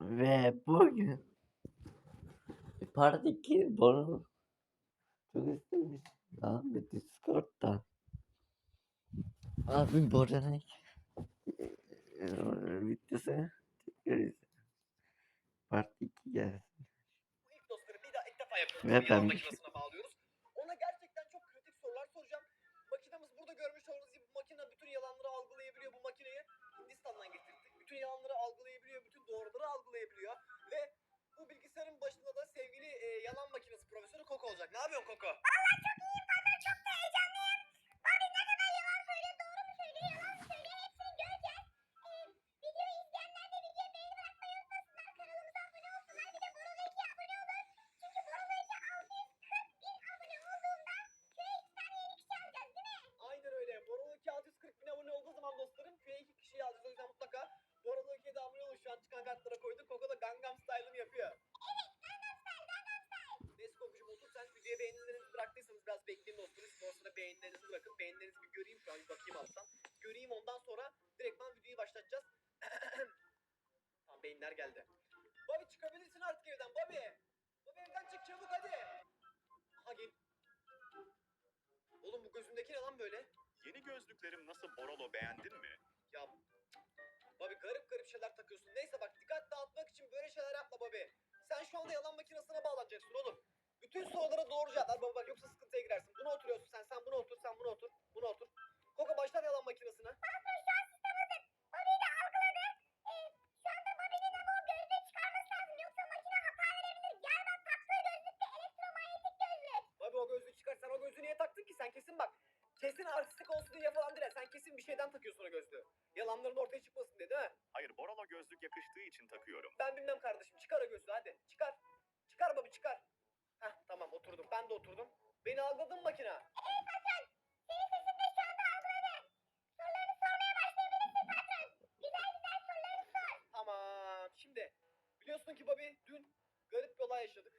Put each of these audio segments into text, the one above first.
Ve bugün Part 2 bunu çok istemiş. Abi Discord'dan. Abi Boranek videosu çekeriz. Part 2 gelsin. dostları bir daha ilk defa yapıyoruz. Evet, Bir ben- makinesine bağlıyoruz. Ona gerçekten çok kritik sorular soracağım. Makinemiz burada görmüş olduğunuz gibi bu makine bütün yalanları algılayabiliyor bu makineyi. Hindistan'dan getirdik. Bütün yalanları algılayabiliyor, doğruları algılayabiliyor. Ve bu bilgisayarın başında da sevgili e, yalan makinesi profesörü Koko olacak. Ne yapıyorsun Koko? Aynen kesin bak. Kesin artistik olsun diye falan değil. Sen kesin bir şeyden takıyorsun o gözlüğü. Yalanların ortaya çıkmasın diye değil mi? Hayır Borolo gözlük yakıştığı için takıyorum. Ben bilmem kardeşim. Çıkar o gözlüğü hadi. Çıkar. Çıkar babi çıkar. Heh tamam oturdum. Ben de oturdum. Beni algıladın mı makine? Tamam. Şimdi biliyorsun ki Bobby dün garip bir olay yaşadık.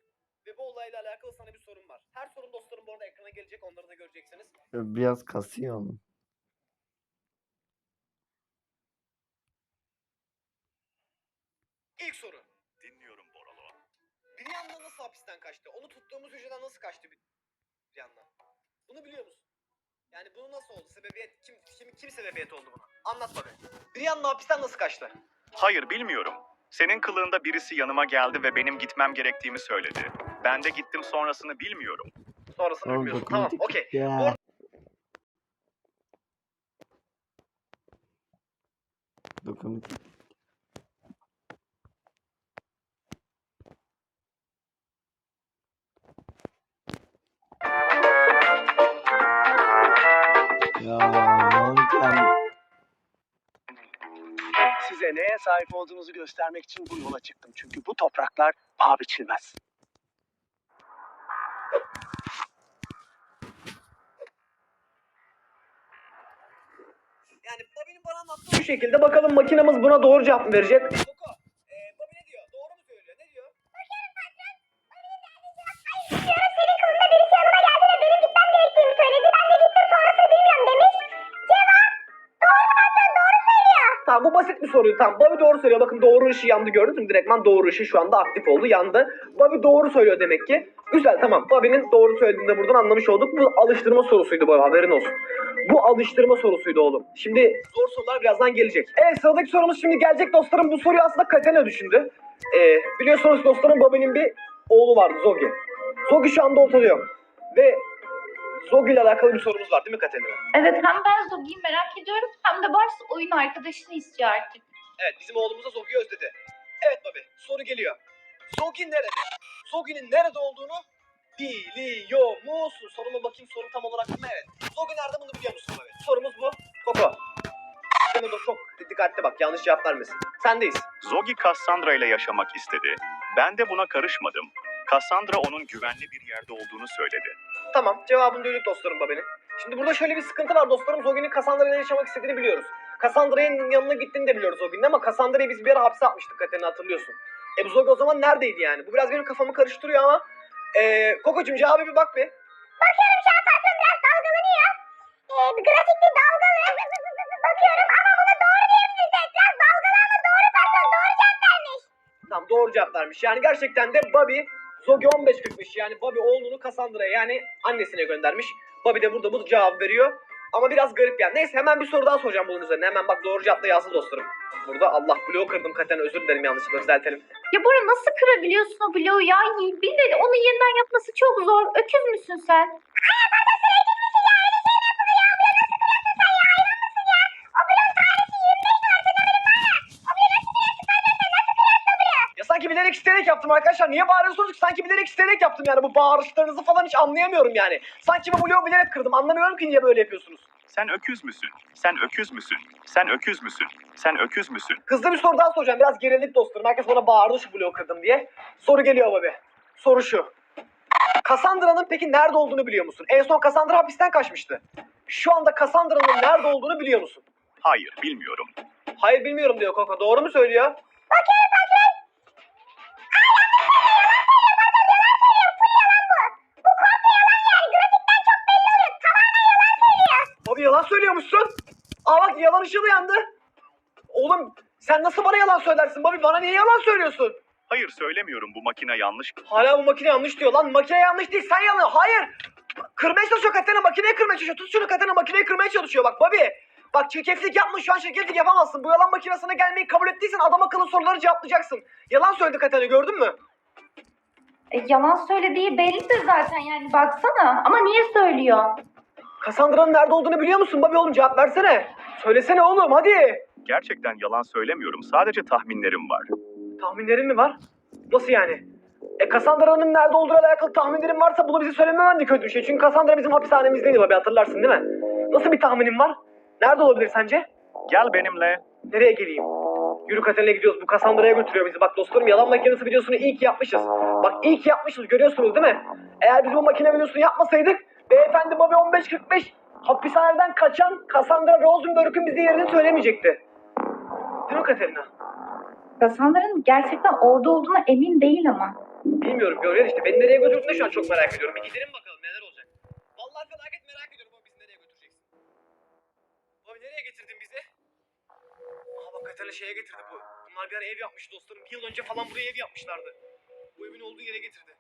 Ve bu olayla alakalı sana bir sorun var. Her sorun dostlarım bu arada ekrana gelecek. Onları da göreceksiniz. Biraz kasıyor oğlum. İlk soru. Dinliyorum Borolo. Bir anda nasıl hapisten kaçtı? Onu tuttuğumuz hücreden nasıl kaçtı bir, bir anda? Bunu biliyor musun? Yani bunu nasıl oldu? Sebebiyet kim kim kim sebebiyet oldu buna? Anlat bana. Bir hapisten nasıl kaçtı? Hayır bilmiyorum. Senin kılığında birisi yanıma geldi ve benim gitmem gerektiğimi söyledi. Ben de gittim sonrasını bilmiyorum. Sonrasını Oğlum bilmiyorsun. Tamam, dokunmatik okey. Ya. Dokunmatik. Ya hocam. Size neye sahip olduğunuzu göstermek için bu yola çıktım. Çünkü bu topraklar paha biçilmez. Yani Bobby'nin bana anlattığı bu şekilde bakalım makinamız buna doğru cevap mı verecek? Koko, e, Bobby ne diyor? Doğru mu söylüyor? Ne diyor? Tamam bu basit bir soruydu. Tamam Bobby doğru söylüyor. Bakın doğru ışığı yandı gördünüz mü? Direktman doğru ışığı şu anda aktif oldu. Yandı. Bobby doğru söylüyor demek ki. Güzel tamam. Bobby'nin doğru söylediğini de buradan anlamış olduk. Bu alıştırma sorusuydu bu haberin olsun. Bu alıştırma sorusuydu oğlum. Şimdi zor sorular birazdan gelecek. Evet sıradaki sorumuz şimdi gelecek dostlarım. Bu soruyu aslında Katena düşündü. Ee, biliyorsunuz dostlarım Bobby'nin bir oğlu vardı Zogi. Zogi şu anda ortada yok. Ve Zogi ile alakalı bir sorumuz var değil mi Katena? Evet hem ben Zogi'yi merak ediyorum hem de Bars oyun arkadaşını istiyor artık. Evet bizim oğlumuz da Zogi'yi özledi. Evet Bobby soru geliyor. Zogi nerede? Zogi'nin nerede olduğunu biliyor musun? Soruma bakayım soru tam olarak mı? Evet. Zogi nerede bunu biliyor musun Bobby? Sorumuz bu. Koko. Şimdi de çok dikkatli bak yanlış cevap vermesin. Sendeyiz. Zogi Cassandra ile yaşamak istedi. Ben de buna karışmadım. Cassandra onun güvenli bir yerde olduğunu söyledi. Tamam cevabını duyduk dostlarım Bobby'nin. Şimdi burada şöyle bir sıkıntı var dostlarım. Zogi'nin Cassandra ile yaşamak istediğini biliyoruz. Cassandra'nın yanına gittiğini de biliyoruz Zogi'nin ama Cassandra'yı biz bir ara hapse atmıştık Katerina hatırlıyorsun. E bu Zogi o zaman neredeydi yani? Bu biraz benim kafamı karıştırıyor ama. Eee Koko'cum cevabı bir bak bir. Bakıyorum şu an patron biraz dalgalanıyor. Ee, grafikte dalgalı. Bakıyorum ama bunu doğru diyebiliriz. Biraz dalgalı ama doğru patron doğru cevap vermiş. Tamam doğru cevap vermiş. Yani gerçekten de Bobby Zogi 15 kırkmış. Yani Bobby oğlunu Cassandra'ya yani annesine göndermiş. Bobby de burada bu cevap veriyor. Ama biraz garip yani. Neyse hemen bir soru daha soracağım bunun üzerine. Hemen bak doğru cevap da yazdı dostlarım. Burada Allah bloğu kırdım Katen özür dilerim yanlışlıkla düzeltelim. Ya Bora nasıl kırabiliyorsun o bloğu ya? Bir de onu yeniden yapması çok zor. Öküz müsün sen? Ya sanki bilerek isteyerek yaptım arkadaşlar. Niye bağırıyorsunuz ki? Sanki bilerek isteyerek yaptım yani. Bu bağırışlarınızı falan hiç anlayamıyorum yani. Sanki bu bloğu bilerek kırdım. Anlamıyorum ki niye böyle yapıyorsunuz. Sen öküz müsün? Sen öküz müsün? Sen öküz müsün? Sen öküz müsün? Hızlı bir soru daha soracağım. Biraz gerilik dostlarım. Herkes bana bağırdı şu bloğu kırdım diye. Soru geliyor abi. Soru şu. Cassandra'nın peki nerede olduğunu biliyor musun? En son Cassandra hapisten kaçmıştı. Şu anda Cassandra'nın nerede olduğunu biliyor musun? Hayır, bilmiyorum. Hayır bilmiyorum diyor Koko. Doğru mu söylüyor? Abi söylüyormuşsun. Aa bak yalan ışığı yandı. Oğlum sen nasıl bana yalan söylersin? Bobby bana niye yalan söylüyorsun? Hayır söylemiyorum bu makine yanlış. Hala bu makine yanlış diyor lan. Makine yanlış değil sen yalan. Hayır. Kırmaya çalışıyor Katana makineyi kırmaya çalışıyor. Tut şunu Katana makineyi kırmaya çalışıyor. Bak Bobby. Bak çirkeflik yapma şu an çirkeflik yapamazsın. Bu yalan makinesine gelmeyi kabul ettiysen adam akıllı soruları cevaplayacaksın. Yalan söyledi Katana gördün mü? E, yalan söylediği bellidir zaten yani baksana. Ama niye söylüyor? Cassandra'nın nerede olduğunu biliyor musun Bobby oğlum cevap versene. Söylesene oğlum hadi. Gerçekten yalan söylemiyorum. Sadece tahminlerim var. Tahminlerin mi var? Nasıl yani? E Cassandra'nın nerede olduğuyla alakalı tahminlerin varsa bunu bize söylememen de kötü bir şey. Çünkü Cassandra bizim hapishanemizdeydi Bobby hatırlarsın değil mi? Nasıl bir tahminin var? Nerede olabilir sence? Gel benimle. Nereye geleyim? Yürü Katerina gidiyoruz. Bu Cassandra'ya götürüyor bizi. Bak dostlarım yalan makinesi videosunu iyi ki yapmışız. Bak iyi ki yapmışız görüyorsunuz değil mi? Eğer biz bu makine videosunu yapmasaydık beyefendi Bobby 1545 hapishaneden kaçan Cassandra Rosenberg'ün bize yerini söylemeyecekti. Değil mi Katerina? Cassandra'nın gerçekten orada olduğuna emin değil ama. Bilmiyorum göreceğiz işte. Beni nereye götürdüğünü şu an çok merak ediyorum. Bir gidelim bakalım neler olacak. Vallahi felaket merak ediyorum o bizi nereye götüreceksin. Abi nereye getirdin bizi? Aha bak Katerina şeye getirdi bu. Bunlar bir ara ev yapmış dostlarım. Bir yıl önce falan buraya ev yapmışlardı. Bu evin olduğu yere getirdi.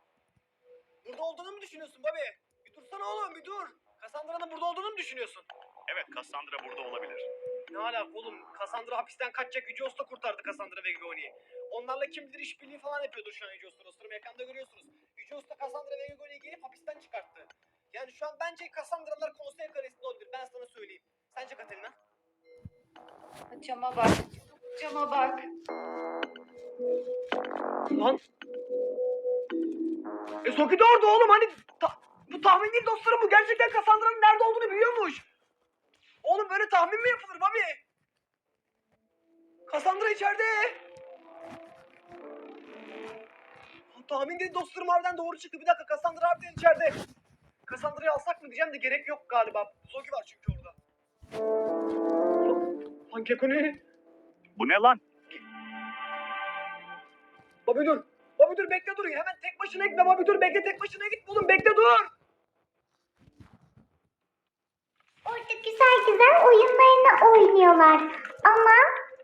Burada olduğunu mu düşünüyorsun Babi? Dursana oğlum bir dur. Cassandra'nın burada olduğunu mu düşünüyorsun? Evet, Cassandra burada olabilir. Ne alaka oğlum? Cassandra hapisten kaçacak Yüce Usta kurtardı Cassandra ve Gagoni'yi. Onlarla kim bilir işbirliği falan yapıyordur şu an Yüce Usta. Dostlarım ekranda görüyorsunuz. Yüce Usta Cassandra ve Gagoni'yi gelip hapisten çıkarttı. Yani şu an bence Cassandra'lar konsey karesinde olabilir. Ben sana söyleyeyim. Sence Katerina? Cama bak. Cama bak. Lan. E Soki de orada oğlum hani ta- bu tahmin değil dostlarım bu gerçekten Cassandra'nın nerede olduğunu biliyormuş. Oğlum böyle tahmin mi yapılır Bobby? Cassandra içeride. Tahmin değil dostlarım harbiden doğru çıktı. Bir dakika Cassandra harbiden içeride. Cassandra'yı alsak mı diyeceğim de gerek yok galiba. Soki var çünkü orada. Lan Keko ne? Bu ne lan? Bobby dur. Bobby dur bekle dur. Hemen tek başına gitme Bobby dur. Bekle tek başına git oğlum. Bekle dur. Orada güzel güzel oyunlarını oynuyorlar. Ama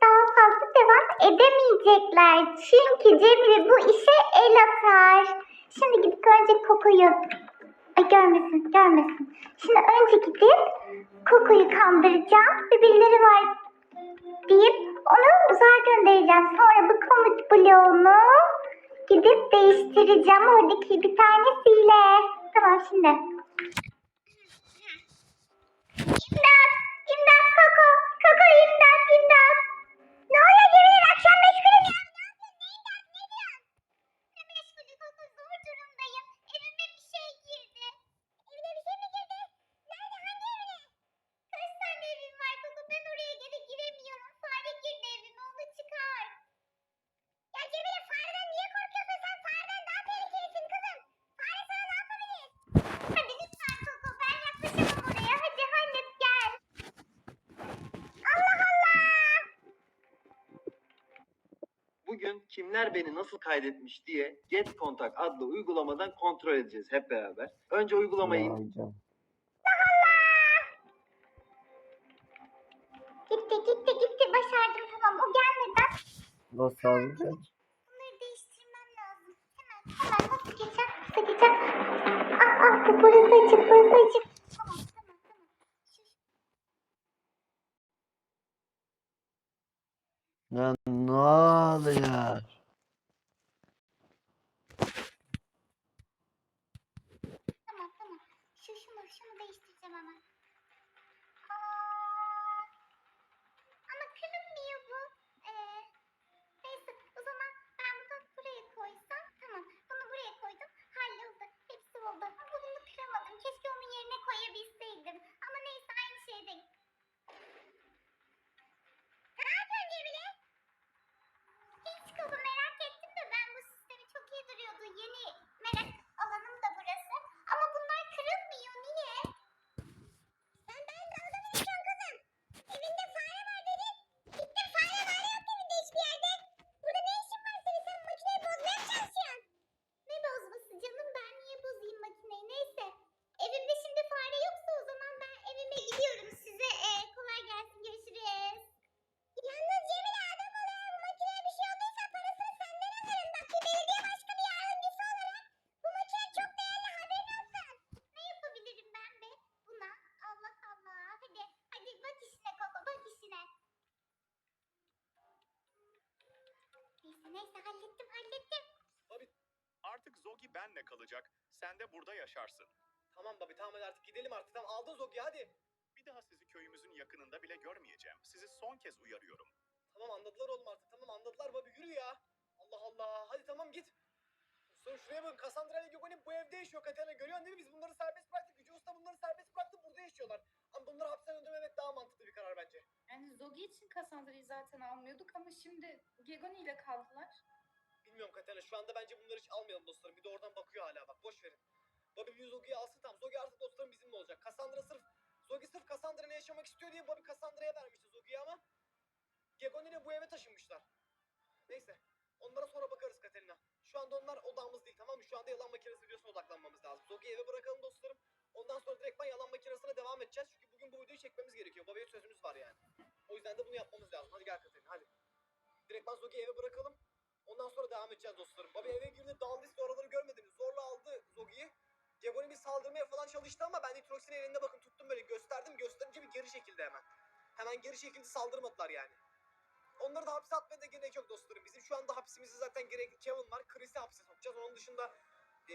daha fazla devam edemeyecekler. Çünkü Cemile bu işe el atar. Şimdi gidip önce Koko'yu... Ay görmesin, görmesin. Şimdi önce gidip Koko'yu kandıracağım. Bir birileri var deyip onu uzağa göndereceğim. Sonra bu komut bloğunu gidip değiştireceğim oradaki bir tanesiyle. Tamam şimdi. İmdat Koko! Koko imdat imdat! Ne oluyor akşam kimler beni nasıl kaydetmiş diye Get Contact adlı uygulamadan kontrol edeceğiz hep beraber. Önce uygulamayı Gitti gitti gitti. Başardım tamam. O gelmeden Nasıl alacağım? Lan ne oluyor? Tamam babi tamam hadi artık gidelim artık. Tamam aldın Zogi hadi. Bir daha sizi köyümüzün yakınında bile görmeyeceğim. Sizi son kez uyarıyorum. Tamam anladılar oğlum artık. Tamam anladılar babi yürü ya. Allah Allah. Hadi tamam git. Sonra şuraya bakın. Cassandra ile Gökhan'ın bu evde yaşıyor Katerina. Görüyorsun değil mi? Biz bunları serbest bıraktık. Yüce Usta bunları serbest bıraktı. Burada yaşıyorlar. Ama bunları hapse göndermemek daha mantıklı bir karar bence. Yani Zogi için Cassandra'yı zaten almıyorduk ama şimdi Gegoni ile kaldılar. Bilmiyorum Katerina. Şu anda bence bunları hiç almayalım dostlarım. Bir de oradan bakıyor hala bak. Boş verin. Bobby Zogi'yi alsın tamam. Zogi artık dostlarım bizimle olacak. Cassandra sırf Zogi sırf Cassandra'yla yaşamak istiyor diye Bobby Cassandra'ya vermişti Zogi'yi ama Gegoni ile bu eve taşınmışlar. Neyse. Onlara sonra bakarız Katerina. Şu anda onlar odamız değil tamam mı? Şu anda yalan makinesi videosuna odaklanmamız lazım. Zogi'yi eve bırakalım dostlarım. Ondan sonra direktman yalan makinesine devam edeceğiz. Çünkü bugün bu videoyu çekmemiz gerekiyor. Babaya sözümüz var yani. O yüzden de bunu yapmamız lazım. Hadi gel Katerina hadi. Direktman Zogi'yi eve bırakalım. Ondan sonra devam edeceğiz dostlarım. Baba eve girdi daldıysa oraları görmediniz. Zorla aldı Zogi'yi. Geboni bir saldırmaya falan çalıştı ama ben nitroksin elinde bakın tuttum böyle gösterdim. Gösterince bir geri çekildi hemen. Hemen geri çekildi saldırmadılar yani. Onları da hapse atmaya da gerek yok dostlarım. Bizim şu anda hapsimizde zaten gerek Kevin var. Chris'i hapse sokacağız. Onun dışında e,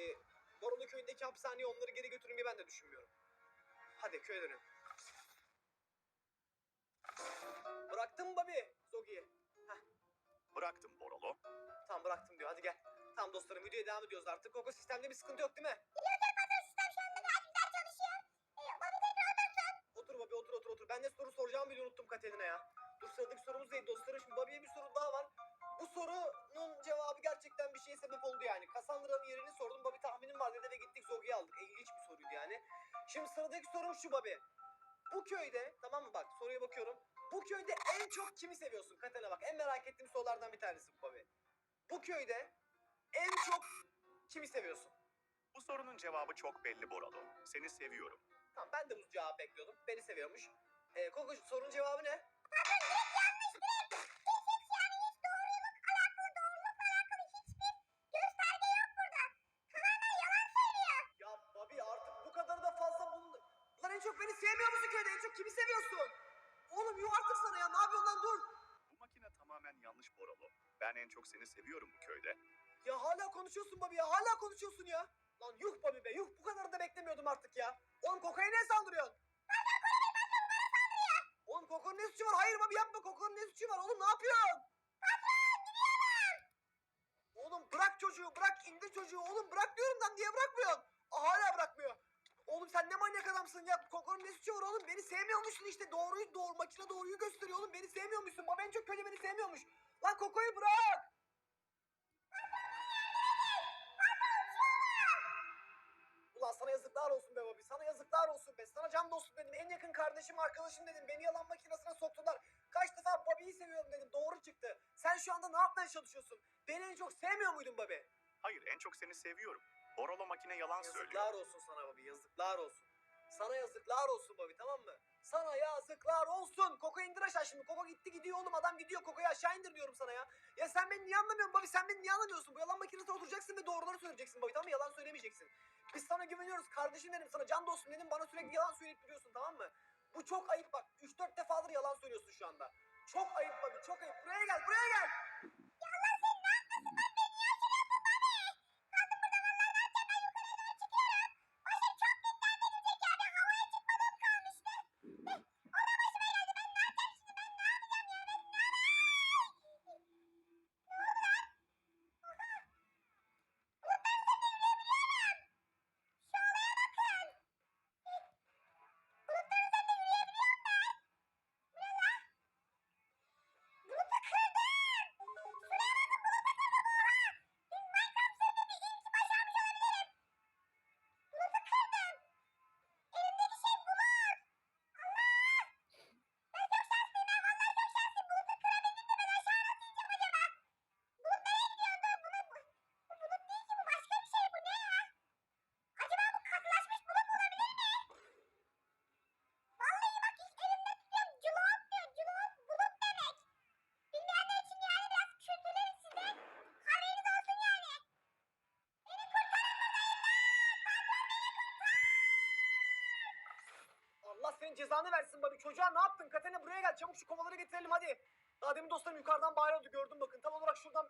Borolu köyündeki hapishaneye onları geri götürmeyi ben de düşünmüyorum. Hadi köye dönün. Bıraktın mı Bobby Zogi'yi? Bıraktım Borolo. Tamam bıraktım diyor. Hadi gel. Tamam dostlarım videoya devam ediyoruz artık. Koko sistemde bir sıkıntı yok değil mi? Otur Bobby otur otur. Ben ne soru soracağımı bile unuttum Katerina ya. Dur sıradaki sorumuz neydi dostlarım? Şimdi Bobby'ye bir soru daha var. Bu sorunun cevabı gerçekten bir şeye sebep oldu yani. Cassandra'nın yerini sordum. Bobby tahminim var dedi ve gittik Zogi'yi aldık. E, İlginç bir soruydu yani. Şimdi sıradaki sorum şu Bobby. Bu köyde tamam mı bak soruya bakıyorum. Bu köyde en çok kimi seviyorsun Katerina bak. En merak ettiğim sorulardan bir tanesi bu Bobby. Bu köyde en çok kimi seviyorsun? Bu sorunun cevabı çok belli Boralo. Seni seviyorum. Tamam ben de bu cevabı bekliyordum. Beni seviyormuş. Ee, Koko sorunun cevabı ne? Ya Bobby artık bu kadar da fazla bunu... Lan en çok beni sevmiyor musun köyde? En çok kimi seviyorsun? Oğlum yuh artık sana ya. Ne yapıyorsun lan dur. Bu makine tamamen yanlış Boralo. Ben en çok seni seviyorum bu köyde. Ya hala konuşuyorsun Bobby ya. Hala konuşuyorsun ya. Lan yuh Bobby be yuh. Bu kadar da beklemiyordum artık ya. Oğlum Koko'ya ne saldırıyorsun? Oğlum Koko'nun ne suçu var? Hayır Bobby yapma. Koko'nun ne suçu var? Oğlum ne yapıyorsun? Oğlum bırak çocuğu bırak indir çocuğu. Oğlum bırak diyorum lan niye bırakmıyorsun? Aa, hala bırakmıyor. Oğlum sen ne manyak adamsın ya. Koko'nun ne suçu var oğlum? Beni sevmiyormuşsun işte. Doğruyu doğru makine doğruyu gösteriyor oğlum. Beni sevmiyormuşsun. Baba en çok kötü beni sevmiyormuş. Lan Koko'yu bırak. Yazıklar olsun be Bobby. Sana yazıklar olsun be. Sana can dostum dedim. En yakın kardeşim, arkadaşım dedim. Beni yalan makinesine soktular. Kaç defa Bobby'yi seviyorum dedim. Doğru çıktı. Sen şu anda ne yapmaya çalışıyorsun? Beni en çok sevmiyor muydun Bobby? Hayır en çok seni seviyorum. Borolo makine yalan söylüyor. Yazıklar olsun sana Bobby. Yazıklar olsun. Sana yazıklar olsun Bobby tamam mı? Sana yazıklar olsun. Koko indir aşağı şimdi. Koko gitti gidiyor oğlum. Adam gidiyor. Koko'yu aşağı indir diyorum sana ya. Ya sen beni niye anlamıyorsun Bobby? Sen beni niye anlamıyorsun? Bu yalan makinesine oturacaksın ve doğruları söyleyeceksin Bobby. Tamam mı? Yalan söylemeyeceksin. Biz sana güveniyoruz. Kardeşim benim sana. Can dostum dedim. Bana sürekli yalan söyleyip duruyorsun tamam mı? Bu çok ayıp bak. 3-4 defadır yalan söylüyorsun şu anda. Çok ayıp Bobby. Çok ayıp. Buraya gel. Buraya gel. Senin cezanı versin Bobby. Çocuğa ne yaptın? Katene buraya gel. Çabuk şu kovaları getirelim hadi. Daha demin dostlarım yukarıdan bağırıyordu. Gördüm bakın. Tam olarak şuradan.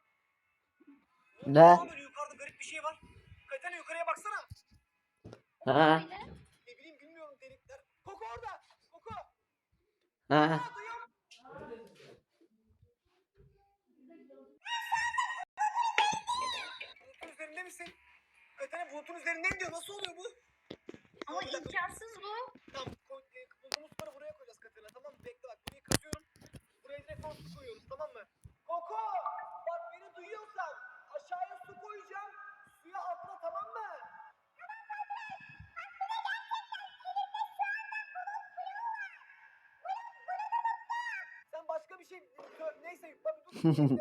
Ne? Aa, böyle yukarıda garip bir şey var. Katene yukarıya baksana. Ha? Ne bileyim bilmiyorum delikler. Koku orada. Koku. Ha? Neyse,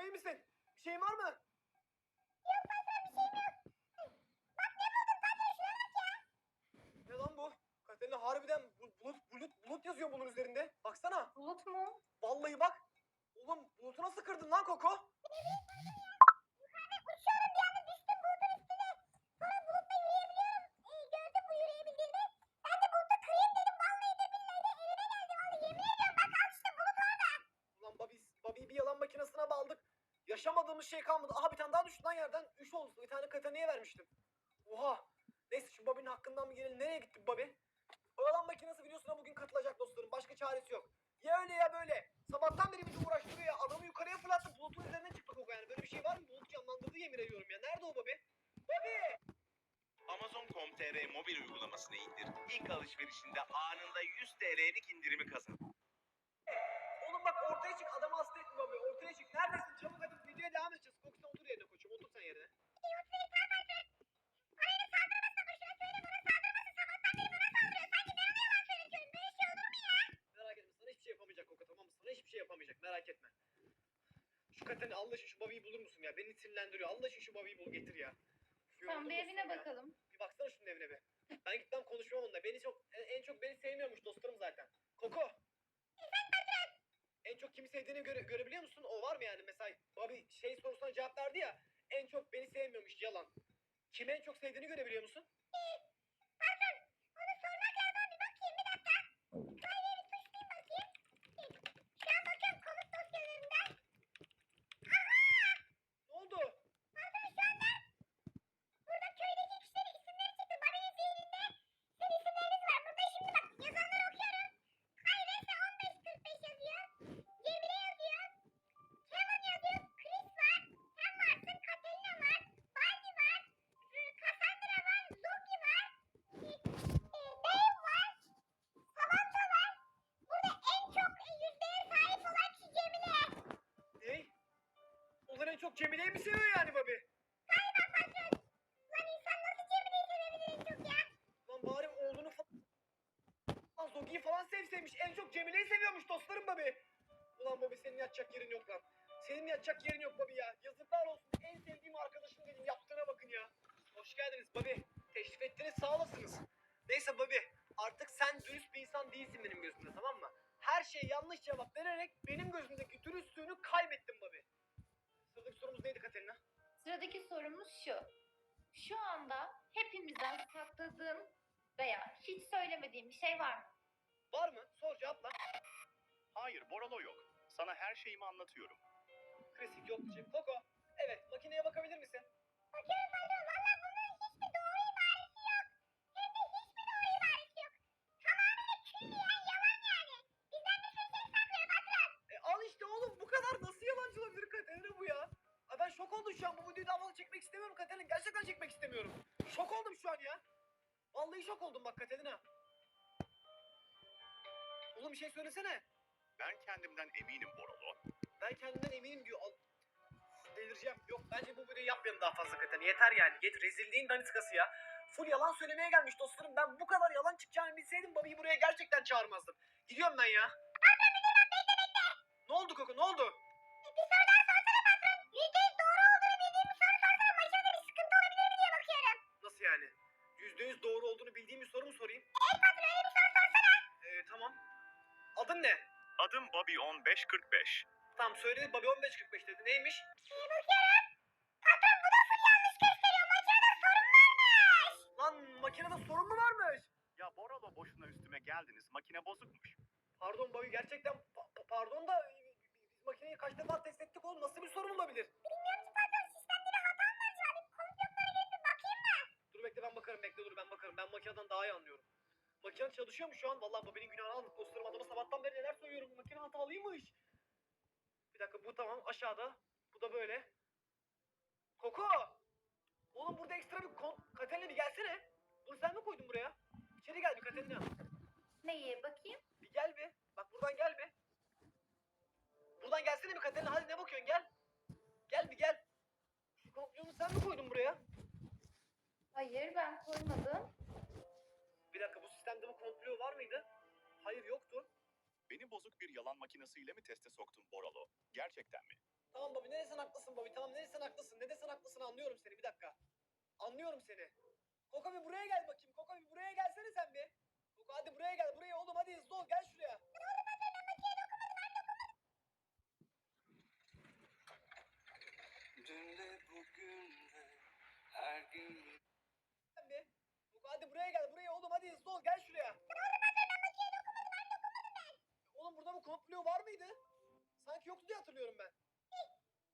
İyi misin? Bir şeyin var mı? Yaşamadığımız şey kalmadı. Aha bir tane daha düştü lan yerden. Üç oldu. Bir tane Katerina'ya vermiştim. Oha. Neyse şu Bobby'nin hakkından mı gelelim? Nereye gitti Bobby? O yalan makinesi videosuna bugün katılacak dostlarım. Başka çaresi yok. Ya öyle ya böyle. Sabahtan beri bizi uğraştırıyor ya. Adamı yukarıya fırlattı. Bulutun üzerine çıktı Koko yani. Böyle bir şey var mı? Bulut canlandırdı yemin ediyorum ya. Nerede o Bobby? Bobby! Amazon.com.tr mobil uygulamasını indir. İlk alışverişinde anında 100 TL'lik indirimi kazan. Oğlum bak ortaya çık. Adamı hasta etme Bobby. Ortaya çık. Neredesin? Çabuk hadi Bobby'yi bulur musun ya? Beni sinirlendiriyor. Allah aşkına şu Bobby'yi bul getir ya. Tamam yoruldum bir dostum evine ya. bakalım. Bir baksana şunun evine be. Ben gitmem konuşmam onunla. Beni çok en, en çok beni sevmiyormuş dostlarım zaten. Koko. En çok kimi sevdiğini göre, görebiliyor musun? O var mı yani? Mesela Bobby şey sorusuna cevap verdi ya. En çok beni sevmiyormuş yalan. Kimi en çok sevdiğini görebiliyor musun? çok Cemile'yi mi seviyor yani Babi? Hayır. Lan insan nasıl Cemile'yi sevebilir çok ya? Lan bari oğlunu falan... Lan falan sevseymiş. En çok Cemile'yi seviyormuş dostlarım Babi. Ulan Babi senin yatacak yerin yok lan. Senin yatacak yerin yok Babi ya. Yazıklar olsun. En sevdiğim arkadaşım dedim. Yaptığına bakın ya. Hoş geldiniz Babi. Teşrif ettiniz sağ olasınız. Neyse Babi artık sen dürüst bir insan değilsin benim gözümde tamam mı? Her şey yanlış cevap vererek benim gözümdeki dürüstlüğünü kaybettin Babi. Sıradaki sorumuz neydi Katerina? Sıradaki sorumuz şu. Şu anda hepimizden sakladığın veya hiç söylemediğin bir şey var mı? Var mı? Sor cevapla. Hayır, Boralo yok. Sana her şeyimi anlatıyorum. Klasik yok diyecek. Koko. Evet makineye bakabilir misin? Bakıyorum patron şok oldum şu an bu videoyu daha fazla çekmek istemiyorum Katerina. Gerçekten çekmek istemiyorum. Şok oldum şu an ya. Vallahi şok oldum bak Katerina. Oğlum bir şey söylesene. Ben kendimden eminim Boralo. Ben kendimden eminim diyor. Al. Delireceğim. Yok bence bu videoyu yapmayalım daha fazla Katerina. Yeter yani. Yet rezilliğin daniskası ya. Full yalan söylemeye gelmiş dostlarım. Ben bu kadar yalan çıkacağını bilseydim babayı buraya gerçekten çağırmazdım. Gidiyorum ben ya. Ne oldu Koko ne oldu? Adım Bobby 1545. Tamam söyledi Bobby 1545 dedi. Neymiş? İyi bakıyorum. Patron bu da full yanlış gösteriyor. Makinede sorun varmış. Lan makinede sorun mu varmış? Ya Boralo boşuna üstüme geldiniz. Makine bozukmuş. Pardon Bobby gerçekten pa- pa- pardon da e, biz makineyi kaç defa test ettik oğlum nasıl bir sorun olabilir? Çalışıyor mu şu an? Vallahi Bobby'nin günahını aldık dostlarım. Adama sabahtan beri neler söylüyorum. Makine hatalıymış. Bir dakika bu tamam aşağıda. Bu da böyle. Koko! Oğlum burada ekstra bir kon... Katerina bir gelsene. Bunu sen mi koydun buraya? İçeri gel bir Katerina. Neyi bakayım? Bir gel bir. Bak buradan gel bir. Buradan gelsene bir Katerina. Hadi ne bakıyorsun gel. Gel bir gel. Şu kompiyonu sen mi koydun buraya? Hayır ben koymadım. Bir dakika bu sistemde bu komplo var mıydı? Hayır yoktu. Beni bozuk bir yalan makinesiyle mi teste soktun Boralo? Gerçekten mi? Tamam Bobby neresen haklısın Bobby tamam neresen haklısın ne desen haklısın anlıyorum seni bir dakika. Anlıyorum seni. Koko bir buraya gel bakayım Koko bir buraya gelsene sen bir. Koko hadi buraya gel buraya oğlum hadi hızlı ol gel şuraya. Dün de bugün de her gün Sen bir. Koko hadi buraya gel hızlı ol gel şuraya. Oğlum burada bu komplo var mıydı? Sanki yoktu diye hatırlıyorum ben.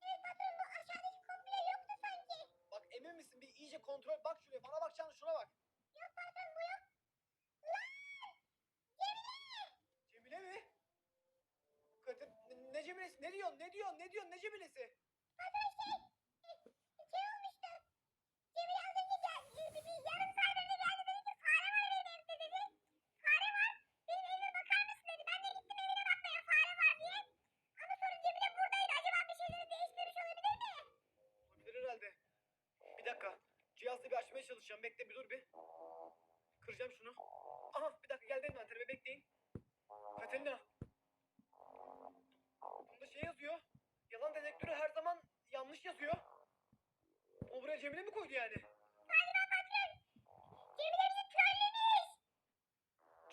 Evet patron bu aşağıdaki komplo yoktu sanki. Bak emin misin bir iyice kontrol bak şuraya bana bakacaksın şuna bak. Yok patron bu yok. Cemile mi? Kadir ne, ne Cemile'si ne diyorsun ne diyorsun ne diyorsun ne Cemile'si? Patron şey Cihazla bir açmaya çalışacağım. Bekle bir dur bir. Kıracağım şunu. Aha bir dakika geldi envanterime bekleyin. Katerina. Bunda şey yazıyor. Yalan dedektörü her zaman yanlış yazıyor. O buraya Cemile mi koydu yani? Cemile bizi trollemiş.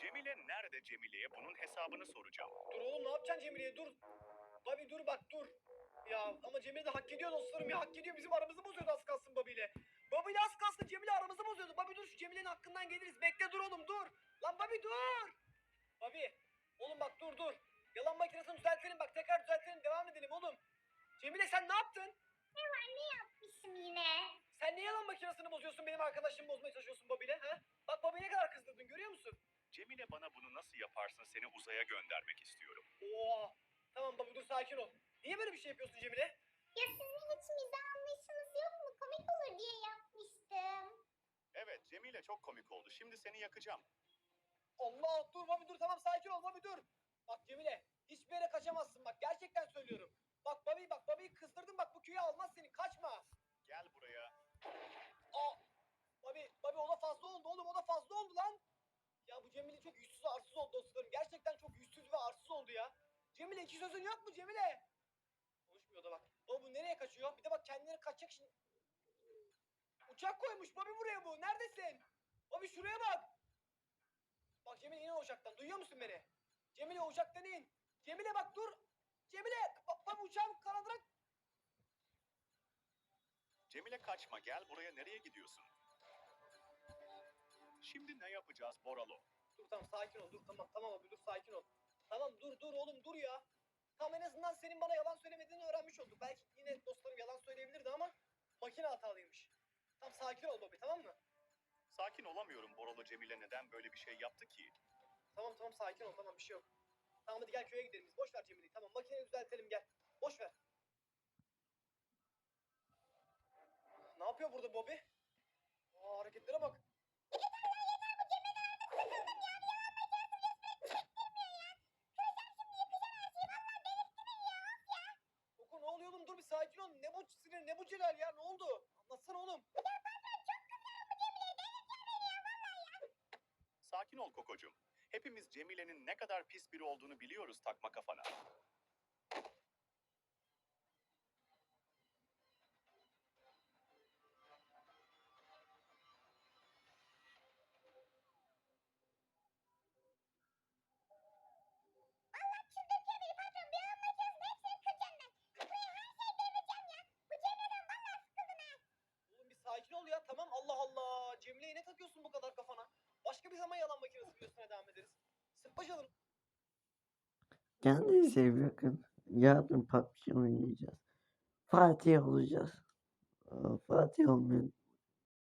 Cemile nerede Cemile'ye bunun hesabını soracağım. Dur oğlum ne yapacaksın Cemile'ye dur. Babi dur bak dur. Ya ama Cemile de hak ediyor dostlarım ya hak ediyor. Bizim aramızı bozuyordu az kalsın Babi ile. Babi ile az kalsın Cemile aramızı bozuyordu. Babi dur şu Cemile'nin hakkından geliriz. Bekle dur oğlum dur. Lan Babi dur. Babi oğlum bak dur dur. Yalan makinesini düzeltelim bak tekrar düzeltelim devam edelim oğlum. Cemile sen ne yaptın? Ne var ne yapmışım yine? Sen niye yalan makinesini bozuyorsun benim arkadaşımı bozmaya çalışıyorsun Babi ile ha? Bak Babi ne kadar kızdırdın görüyor musun? Cemile bana bunu nasıl yaparsın seni uzaya göndermek istiyorum. Oo. Tamam Babi dur sakin ol. Niye böyle bir şey yapıyorsun Cemile? Ya sizin hiç mizah anlayışınız yok mu? Komik olur diye yapmıştım. Evet Cemile çok komik oldu. Şimdi seni yakacağım. Allah dur Mami dur tamam sakin ol Mami dur. Bak Cemile hiçbir yere kaçamazsın bak gerçekten söylüyorum. Bak Babi bak Babi'yi kızdırdın bak bu köyü almaz seni kaçma. Gel buraya. Aa Babi Babi o da fazla oldu oğlum o da fazla oldu lan. Ya bu Cemile çok yüzsüz arsız oldu dostlarım. Gerçekten çok yüzsüz ve arsız oldu ya. Cemile iki sözün yok mu Cemile? Konuşmuyor da bak. Baba bu nereye kaçıyor? Bir de bak kendini kaçacak şimdi. Uçak koymuş Bobby buraya bu. Neredesin? Bobby şuraya bak. Bak Cemile in o uçaktan. Duyuyor musun beni? Cemile o uçaktan in. Cemile bak dur. Cemile bak, bak uçağın kanadına Cemile kaçma gel buraya nereye gidiyorsun? Şimdi ne yapacağız Boralo? Dur tamam sakin ol dur tamam tamam abi dur sakin ol. Tamam dur dur oğlum dur ya. Tamam en azından senin bana yalan söylemediğini öğrenmiş olduk. Belki yine dostlarım yalan söyleyebilirdi ama makine hatalıymış. Tamam sakin ol Bobby tamam mı? Sakin olamıyorum Boralo Cemile neden böyle bir şey yaptı ki? Tamam tamam sakin ol tamam bir şey yok. Tamam hadi gel köye gidelim biz. Boş ver Cemile'yi tamam makineyi düzeltelim gel. Boş ver. Ne yapıyor burada Bobby? Aa hareketlere bak. Koko ne oluyor oğlum dur bir sakin. Ne bu sinir ne bu celal ya ne oldu? Anlatsana oğlum. Sakin ol Kokocuğum. Hepimiz Cemile'nin ne kadar pis biri olduğunu biliyoruz takma kafana. İyi bakın. Yarın PUBG oynayacağız. Fatih olacağız. Fatih olmayı